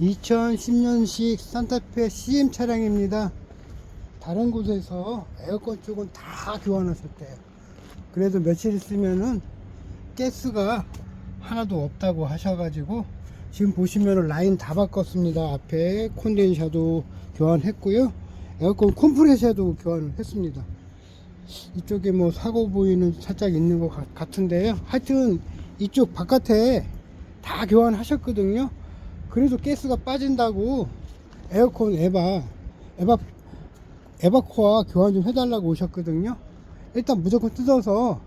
2010년식 산타페 CM 차량입니다. 다른 곳에서 에어컨 쪽은 다 교환하셨대요. 그래도 며칠 있으면은 가스가 하나도 없다고 하셔가지고 지금 보시면은 라인 다 바꿨습니다. 앞에 콘덴샤도 교환했고요. 에어컨 컴프레셔도 교환을 했습니다. 이쪽에 뭐 사고 보이는 살짝 있는 것 같- 같은데요. 하여튼 이쪽 바깥에 다 교환하셨거든요. 그래도 가스가 빠진다고 에어컨 에바 에바 에바코아 교환 좀 해달라고 오셨거든요. 일단 무조건 뜯어서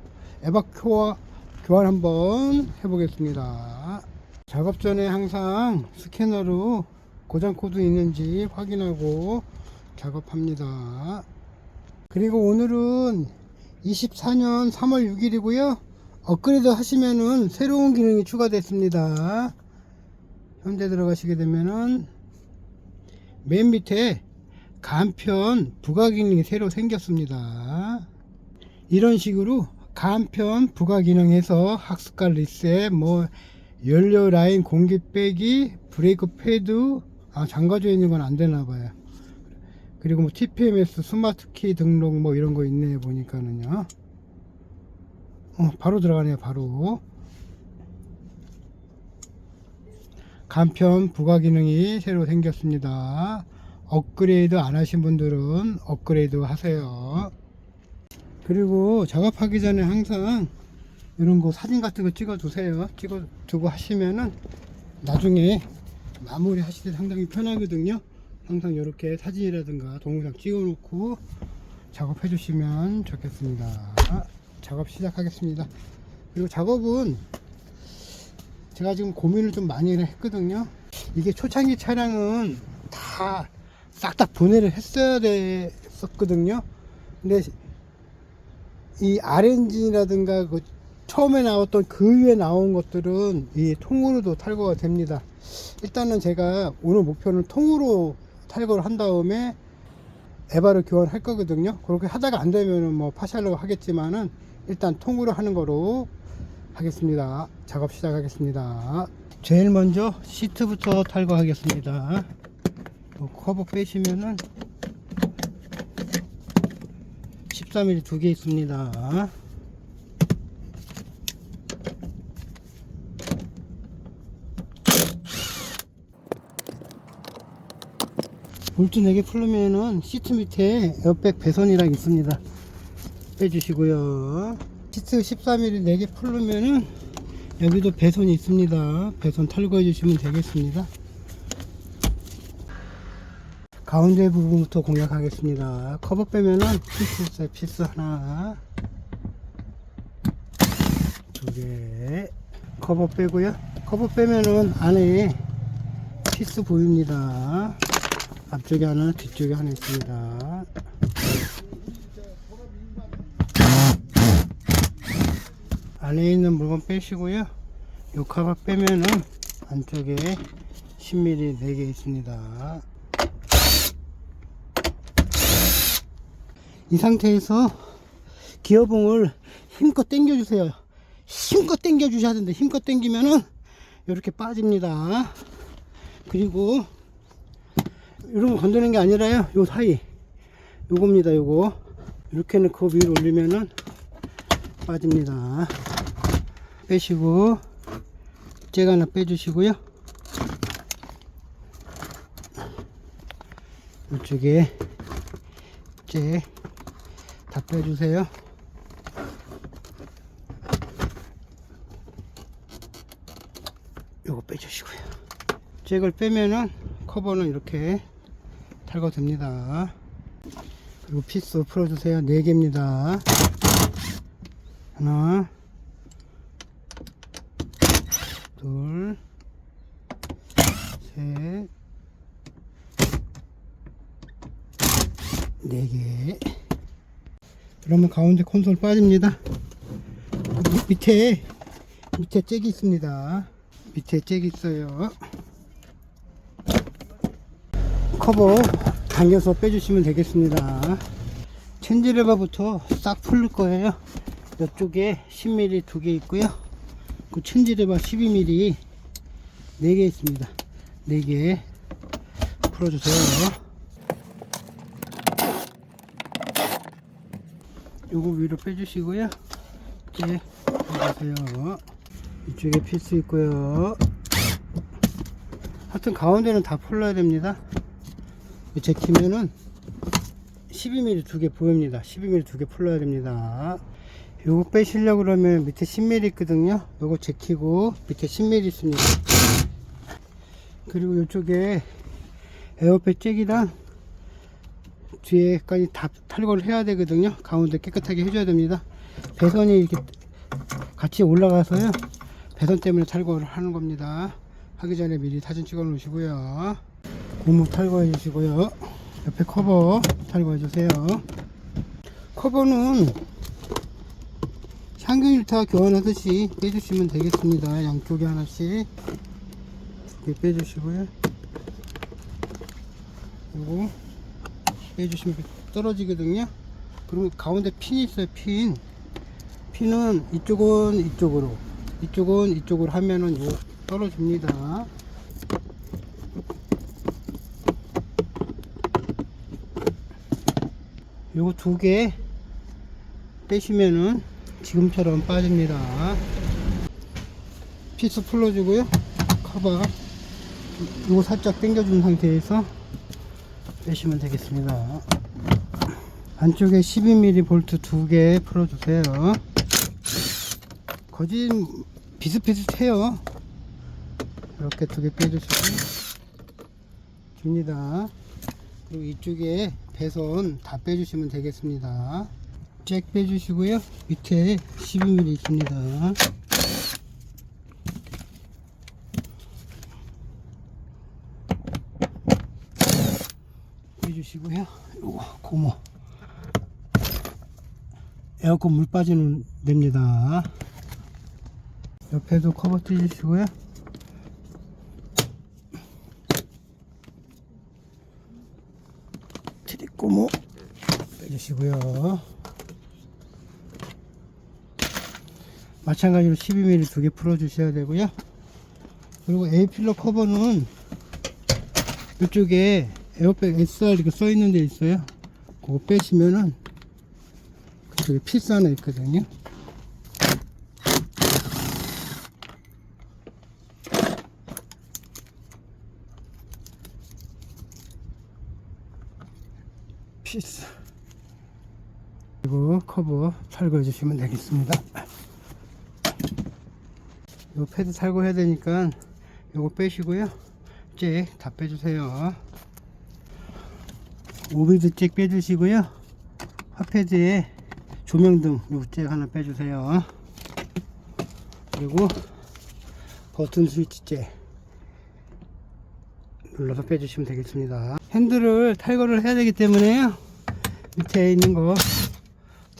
에바코아 교환 한번 해보겠습니다. 작업 전에 항상 스캐너로 고장 코드 있는지 확인하고 작업합니다. 그리고 오늘은 24년 3월 6일이고요. 업그레이드 하시면은 새로운 기능이 추가됐습니다. 현재 들어가시게 되면은 맨 밑에 간편 부가 기능이 새로 생겼습니다. 이런 식으로 간편 부가 기능에서 학습관 리셋, 뭐 연료 라인 공기 빼기, 브레이크 패드, 아 잠가져 있는 건 안 되나 봐요. 그리고 뭐 TPMS 스마트 키 등록 뭐 이런 거 있네 보니까는요. 어, 바로 들어가네요, 바로. 간편 부가 기능이 새로 생겼습니다. 업그레이드 안 하신 분들은 업그레이드 하세요. 그리고 작업하기 전에 항상 이런 거 사진 같은 거 찍어 두세요. 찍어 두고 하시면은 나중에 마무리 하실 때 상당히 편하거든요. 항상 이렇게 사진이라든가 동영상 찍어 놓고 작업해 주시면 좋겠습니다. 작업 시작하겠습니다. 그리고 작업은 제가 지금 고민을 좀 많이 했거든요. 이게 초창기 차량은 다싹다 분해를 했어야 됐었거든요. 근데 이 RNG라든가 그 처음에 나왔던 그 위에 나온 것들은 이 통으로도 탈거가 됩니다. 일단은 제가 오늘 목표는 통으로 탈거를 한 다음에 에바를 교환할 거거든요. 그렇게 하다가 안 되면은 뭐 파샬로 하겠지만은 일단 통으로 하는 거로 하겠습니다. 작업 시작하겠습니다. 제일 먼저 시트부터 탈거하겠습니다. 요 커버 빼시면은 13mm 두 개 있습니다. 볼트 4개 풀르면은 시트 밑에 에어백 배선이랑 있습니다. 빼주시고요. 시트 13mm 4개 풀르면은 여기도 배선이 있습니다. 배선 탈거해 주시면 되겠습니다. 가운데 부분부터 공략하겠습니다. 커버 빼면은 피스 있어요. 피스 하나, 두 개. 커버 빼고요. 커버 빼면은 안에 피스 보입니다. 앞쪽에 하나, 뒤쪽에 하나 있습니다. 안에 있는 물건 빼시고요. 요 커버 빼면은 안쪽에 10mm 4개 있습니다. 이 상태에서 기어봉을 힘껏 당겨 주세요. 힘껏 당겨 주셔야 되는데 힘껏 당기면은 이렇게 빠집니다. 그리고 이런 거 건드는 게 아니라요. 요 사이 요겁니다. 요거 이렇게 넣고 위로 올리면은 빠집니다. 빼시고 잭 하나 빼주시고요. 이쪽에 잭다 빼주세요. 요거 빼주시고요. 잭을 빼면은 커버는 이렇게 탈거됩니다. 그리고 피스 풀어주세요. 4개입니다. 하나, 둘, 셋, 네 개. 그러면 가운데 콘솔 빠집니다. 밑- 밑에 밑에 잭이 있습니다. 밑에 잭이 있어요. 커버 당겨서 빼주시면 되겠습니다. 첸지레바부터 싹 풀릴 거예요. 이쪽에 10mm 두 개 있고요. 그 첸지레바 12mm 네개 있습니다. 4개 풀어주세요. 요거 위로 빼주시고요. 이제 빼주세요. 이쪽에 필수 있고요. 하여튼 가운데는 다 풀러야 됩니다. 제 키면은 12mm 두 개 보입니다. 12mm 두 개 풀러야 됩니다. 요거 빼시려고 그러면 밑에 10mm 있거든요. 요거 제키고 밑에 10mm 있습니다. 그리고 이쪽에 에어백 잭이랑 뒤에까지 다 탈거를 해야 되거든요. 가운데 깨끗하게 해줘야 됩니다. 배선이 이렇게 같이 올라가서요. 배선 때문에 탈거를 하는 겁니다. 하기 전에 미리 사진 찍어 놓으시고요. 고무 탈거해 주시고요. 옆에 커버 탈거해 주세요. 커버는 향균 일타 교환하듯이 빼주시면 되겠습니다. 양쪽에 하나씩 이렇게 빼주시고요. 요거 빼주시면 떨어지거든요. 그리고 가운데 핀이 있어요. 핀. 핀은 이쪽은 이쪽으로, 이쪽은 이쪽으로 하면은 요 떨어집니다. 요거 두 개 빼시면은 지금처럼 빠집니다. 피스 풀어주고요. 커버 요거 살짝 당겨준 상태에서 빼시면 되겠습니다. 안쪽에 12mm 볼트 두 개 풀어주세요. 거진 비슷비슷해요. 이렇게 두 개 빼주시고 줍니다. 그리고 이쪽에 배선 다 빼주시면 되겠습니다. 잭 빼주시고요. 밑에 12mm 있습니다. 빼주시고요. 요거 고무 에어컨 물 빠지는 됩니다. 옆에도 커버 띄주시고요. 트리고무 빼주시고요. 마찬가지로 12mm 두 개 풀어 주셔야 되고요. 그리고 A필러 커버는 이쪽에 에어백 SR 이렇게 써 있는 데 있어요. 그거 빼시면은 그쪽에 필수 하나 있거든요. 필수. 그리고 커버 탈거해 주시면 되겠습니다. 요 패드 탈거해야 되니까 요거 빼시고요. 잭 다 빼주세요. 오비드 잭 빼주시고요. 화패드에 조명등 요잭 하나 빼주세요. 그리고 버튼 스위치 잭 눌러서 빼주시면 되겠습니다. 핸들을 탈거를 해야 되기 때문에요. 밑에 있는 거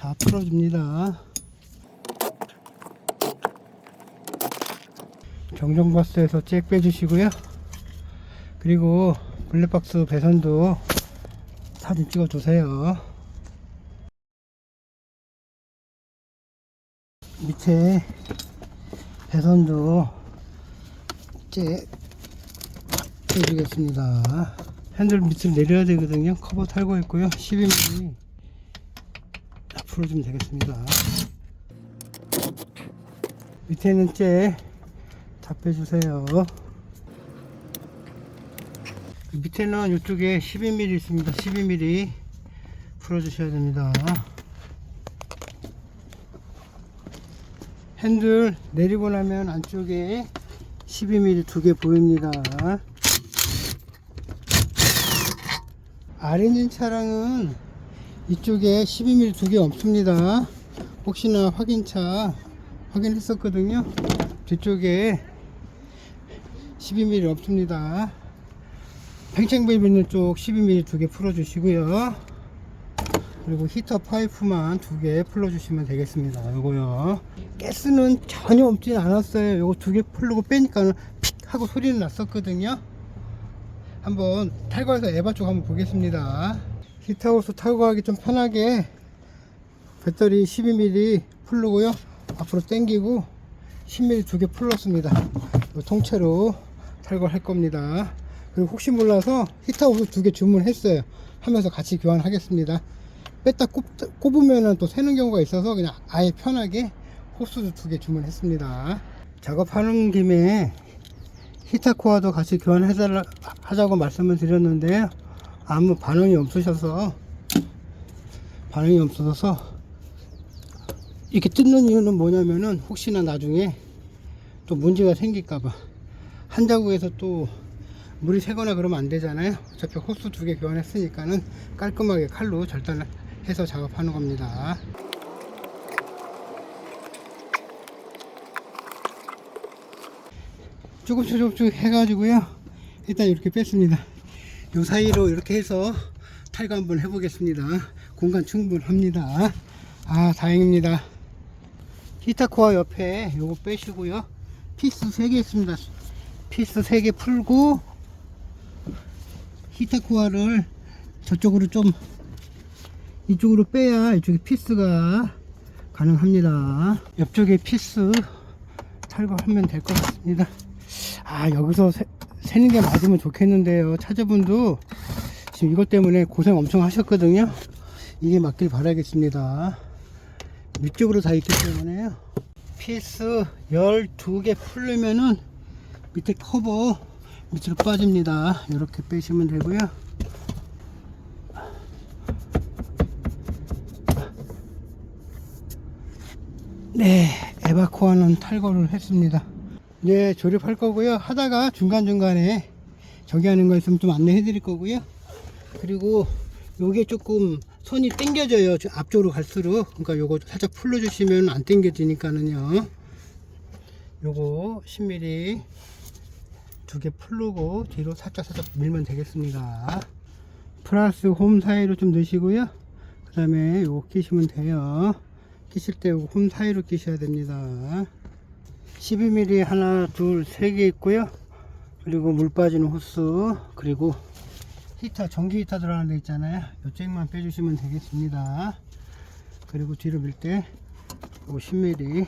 다 풀어줍니다. 정정버스에서 잭 빼주시고요. 그리고 블랙박스 배선도 사진 찍어 주세요. 밑에 배선도 잭 빼주겠습니다. 핸들 밑을 내려야 되거든요. 커버 탈거 있고요. 12mm 풀어주면 되겠습니다. 밑에는 잭다 빼주세요. 그 밑에는 이쪽에 12mm 있습니다. 12mm 풀어주셔야 됩니다. 핸들 내리고 나면 안쪽에 12mm 두 개 보입니다. 아렌진 차량은 이쪽에 12mm 두 개 없습니다. 혹시나 확인차 확인했었거든요. 뒤쪽에 12mm 없습니다. 팽창밸브 있는 쪽 12mm 두 개 풀어주시고요. 그리고 히터 파이프만 두 개 풀어주시면 되겠습니다. 요거요. 가스는 전혀 없진 않았어요. 요거 두 개 풀고 빼니까 픽 하고 소리는 났었거든요. 한번 탈거해서 에바 쪽 한번 보겠습니다. 타고 가기 좀 편하게 배터리 12mm 풀르고요. 앞으로 당기고 10mm 두 개 풀렀습니다. 통째로 탈거할 겁니다. 그리고 혹시 몰라서 히터 호스 두 개 주문했어요. 하면서 같이 교환하겠습니다. 뺐다 꼽, 꼽으면은 또 새는 경우가 있어서 그냥 아예 편하게 호스도 두 개 주문했습니다. 작업하는 김에 히터 코어도 같이 교환하자고 말씀을 드렸는데요. 아무 반응이 없으셔서 반응이 없어서 이렇게 뜯는 이유는 뭐냐면은 혹시나 나중에 또 문제가 생길까봐 한 자국에서 또 물이 새거나 그러면 안 되잖아요. 어차피 호스 두 개 교환했으니까는 깔끔하게 칼로 절단해서 작업하는 겁니다. 조금씩 조금씩 해가지고요. 일단 이렇게 뺐습니다. 요 사이로 이렇게 해서 탈거 한번 해보겠습니다. 공간 충분합니다. 아 다행입니다. 히타코어 옆에 요거 빼시고요. 피스 3개 있습니다. 피스 3개 풀고 히타코어를 저쪽으로 좀 이쪽으로 빼야 이쪽에 피스가 가능합니다. 옆쪽에 피스 탈거하면 될 것 같습니다. 아 여기서 세, 새는 게 맞으면 좋겠는데요. 차저분도 지금 이것 때문에 고생 엄청 하셨거든요. 이게 맞길 바라겠습니다. 위쪽으로 다 있기 때문에요 피스 12개 풀리면은 밑에 커버 밑으로 빠집니다. 이렇게 빼시면 되고요. 네 에바코어는 탈거를 했습니다. 이제 조립할 거고요. 하다가 중간중간에 저기 하는 거 있으면 좀 안내해 드릴 거고요. 그리고 요게 조금 손이 당겨져요. 저 앞쪽으로 갈수록. 그러니까 요거 살짝 풀러 주시면 안 당겨지니까는요. 요거 10mm 두 개 풀르고 뒤로 살짝 살짝 밀면 되겠습니다. 플러스 홈 사이로 좀 넣으시고요. 그 다음에 요거 끼시면 돼요. 끼실 때 요거 홈 사이로 끼셔야 됩니다. 12mm 하나 둘 세 개 있고요. 그리고 물 빠지는 호스 그리고 히터 전기 히터 들어가는 데 있잖아요. 이쪽만 빼주시면 되겠습니다. 그리고 뒤로 밀 때 50mm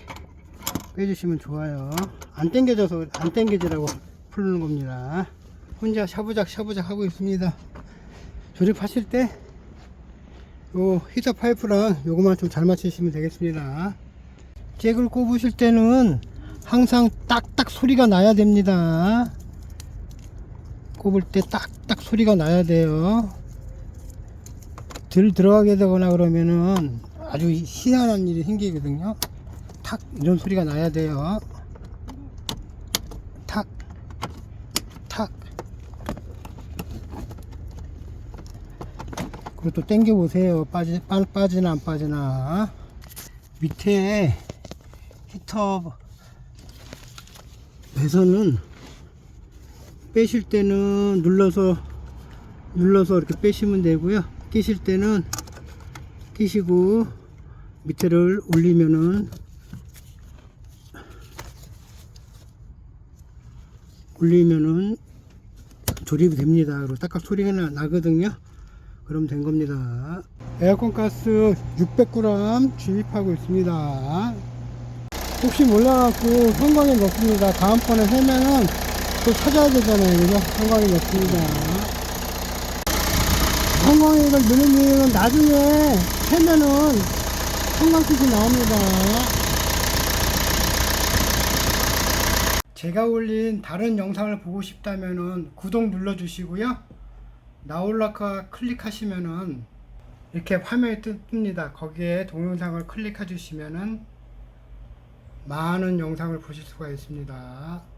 빼주시면 좋아요. 안 당겨져서 안 당겨지라고 풀는 겁니다. 혼자 샤부작 샤부작 하고 있습니다. 조립하실 때 요 히터 파이프랑 요거만 좀 잘 맞추시면 되겠습니다. 잭을 꼽으실 때는 항상 딱딱 소리가 나야 됩니다. 꼽을 때 딱딱 소리가 나야 돼요. 들 들어가게 되거나 그러면은 아주 희한한 일이 생기거든요. 탁 이런 소리가 나야 돼요 탁 탁. 또 당겨 보세요. 빠지 빠, 빠지나 안 빠지나. 밑에 히터 배선은 빼실 때는 눌러서 눌러서 이렇게 빼시면 되고요. 끼실 때는 끼시고 밑에를 올리면은 올리면은 조립이 됩니다. 그리고 딱딱 소리가 나, 나거든요 그럼 된 겁니다. 에어컨 가스 600g 주입하고 있습니다. 혹시 몰라갖고 성광에 넣습니다. 다음번에 세면은 또 찾아야 되잖아요. 그죠? 성광에 넣습니다. 성광액을 넣는 이유는 나중에 세면은 성광빛이 나옵니다. 제가 올린 다른 영상을 보고 싶다면 은 구독 눌러 주시고요 나올라카 클릭하시면은 이렇게 화면이 뜹니다. 거기에 동영상을 클릭해 주시면은 많은 영상을 보실 수가 있습니다